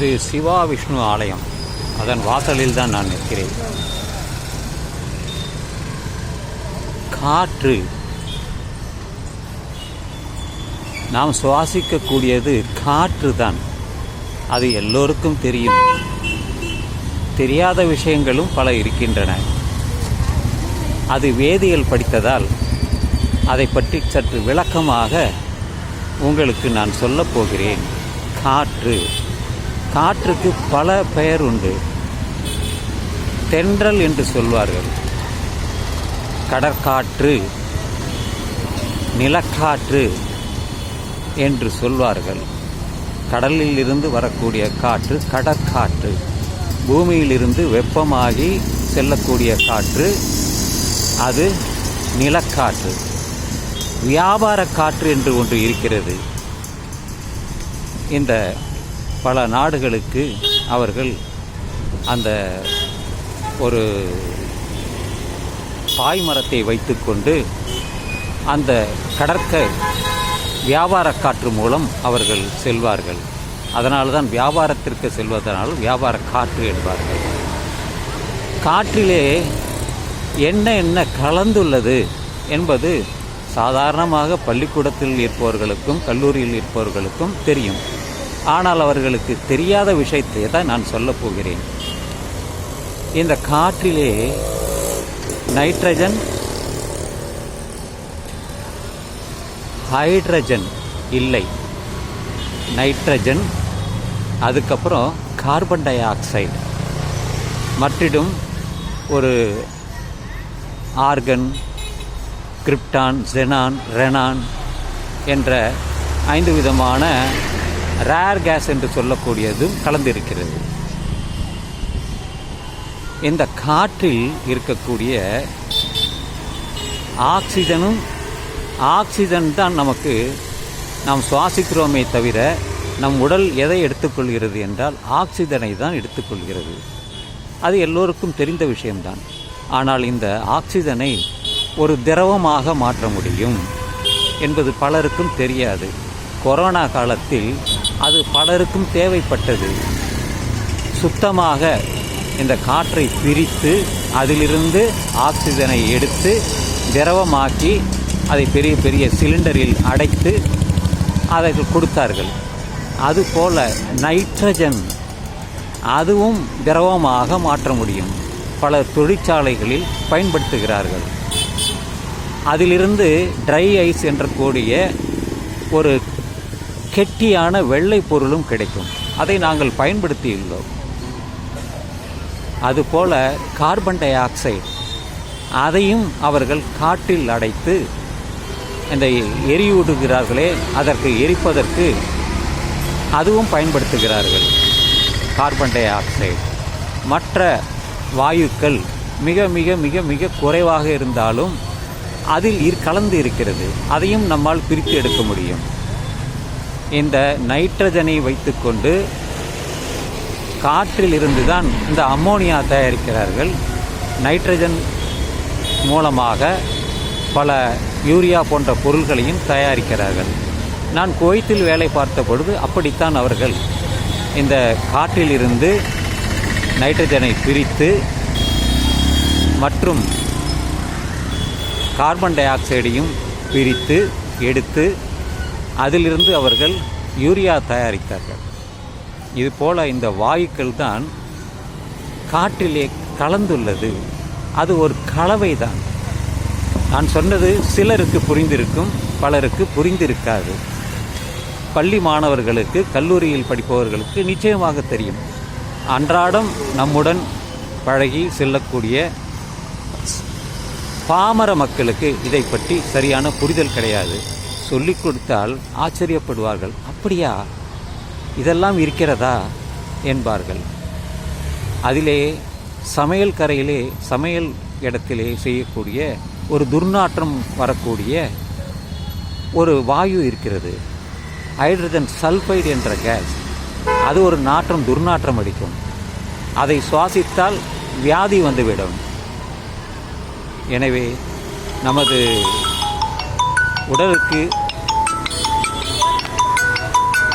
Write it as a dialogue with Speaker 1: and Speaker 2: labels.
Speaker 1: இது சிவா விஷ்ணு ஆலயம். அதன் வாசலில் தான் நான் நிற்கிறேன். காற்று. நாம் சுவாசிக்கக்கூடியது காற்று தான். அது எல்லோருக்கும் தெரியும். தெரியாத விஷயங்களும் பல இருக்கின்றன. அது வேதியியல் படித்ததால் அதை பற்றி சற்று விளக்கமாக உங்களுக்கு நான் சொல்லப் போகிறேன். காற்று. காற்றுக்கு பல பெயர் உண்டு. தென்றல் என்று சொல்வார்கள். கடற்காற்று நிலக்காற்று என்று சொல்வார்கள். கடலில் இருந்து வரக்கூடிய காற்று கடற்காற்று. பூமியிலிருந்து வெப்பமாகி செல்லக்கூடிய காற்று அது நிலக்காற்று. வியாபார காற்று என்று ஒன்று இருக்கிறது. இந்த பல நாடுகளுக்கு அவர்கள் அந்த ஒரு பாய்மரத்தை வைத்துக்கொண்டு அந்த கடற்க வியாபார காற்று மூலம் அவர்கள் செல்வார்கள். அதனால தான் வியாபாரத்திற்கு செல்வதனால் வியாபார காற்று என்பார்கள். காற்றிலே என்ன என்ன கலந்துள்ளது என்பது சாதாரணமாக பள்ளிக்கூடத்தில் இருப்பவர்களுக்கும் கல்லூரியில் இருப்பவர்களுக்கும் தெரியும். ஆனால் அவர்களுக்கு தெரியாத விஷயத்தை தான் நான் சொல்லப் போகிறேன். இந்த காற்றிலே நைட்ரஜன் ஹைட்ரஜன் இல்லை. நைட்ரஜன் அதுக்கப்புறம் கார்பன் டை ஆக்சைடு மற்றிடும் ஒரு ஆர்கன் கிரிப்டான் ஜெனான் ரெனான் என்ற ஐந்து விதமான ரேர் கேஸ் என்று சொல்லக்கூடியதும் கலந்திருக்கிறது. இந்த காற்றில் இருக்கக்கூடிய ஆக்சிஜனும் ஆக்சிஜன் தான் நமக்கு நாம் சுவாசிக்கிறோமே தவிர நம் உடல் எதை எடுத்துக்கொள்கிறது என்றால் ஆக்சிஜனை தான் எடுத்துக்கொள்கிறது. அது எல்லோருக்கும் தெரிந்த விஷயம்தான். ஆனால் இந்த ஆக்சிஜனை ஒரு திரவமாக மாற்ற முடியும் என்பது பலருக்கும் தெரியாது. கொரோனா காலத்தில் அது பலருக்கும் தேவைப்பட்டது. சுத்தமாக இந்த காற்றை பிரித்து அதிலிருந்து ஆக்சிஜனை எடுத்து திரவமாக்கி அதை பெரிய பெரிய சிலிண்டரில் அடைத்து அதை கொடுத்தார்கள். அதுபோல நைட்ரஜன் அதுவும் திரவமாக மாற்ற முடியும். பல தொழிற்சாலைகளில் பயன்படுத்துகிறார்கள். அதிலிருந்து ட்ரை ஐஸ் என்ற கூடிய ஒரு கெட்டியான வெள்ளை பொருளும் கிடைக்கும். அதை நாங்கள் பயன்படுத்தியுள்ளோம். அதுபோல கார்பன் டை ஆக்சைடு. அதையும் அவர்கள் காற்றில் அடைத்து இந்த எரியூடுகிறார்களே அதற்கு எரிப்பதற்கு அதுவும் பயன்படுத்துகிறார்கள். Carbon dioxide. மற்ற வாயுக்கள் மிக மிக மிக மிக குறைவாக இருந்தாலும் அதில் இர் கலந்து இருக்கிறது. அதையும் நம்மால் பிரித்து எடுக்க முடியும். இந்த நைட்ரஜனை வைத்துக்கொண்டு காற்றில் இருந்து தான் இந்த அம்மோனியா தயாரிக்கிறார்கள். நைட்ரஜன் மூலமாக பல யூரியா போன்ற பொருள்களையும் தயாரிக்கிறார்கள். நான் குவைத்தில் வேலை பார்த்த பொழுது அப்படித்தான் அவர்கள் இந்த காற்றிலிருந்து நைட்ரஜனை பிரித்து மற்றும் கார்பன் டை ஆக்சைடையும் பிரித்து எடுத்து அதிலிருந்து அவர்கள் யூரியா தயாரித்தார்கள். இதுபோல் இந்த வாயுக்கள் தான் காற்றிலே கலந்துள்ளது. அது ஒரு கலவை தான். நான் சொன்னது சிலருக்கு புரிந்திருக்கும் பலருக்கு புரிந்திருக்காது. பள்ளி மாணவர்களுக்கு கல்லூரியில் படிப்பவர்களுக்கு நிச்சயமாக தெரியும். அன்றாடம் நம்முடன் பழகி செல்லக்கூடிய பாமர மக்களுக்கு இதை பற்றி சரியான புரிதல் கிடையாது. சொல்லிக் கொடுத்தால் ஆச்சரியப்படுவார்கள். அப்படியா? இதெல்லாம் இருக்கிறதா? என்பார்கள். அதிலே சமையல் கரையிலே சமையல் இடத்திலே செய்யக்கூடிய ஒரு துர்நாற்றம் வரக்கூடிய ஒரு வாயு இருக்கிறது. ஹைட்ரஜன் சல்ஃபைடு என்ற கேஸ். அது ஒரு நாற்றம் துர்நாற்றம் அடிக்கும். அதை சுவாசித்தால் வியாதி வந்துவிடும். எனவே நமது உடலுக்கு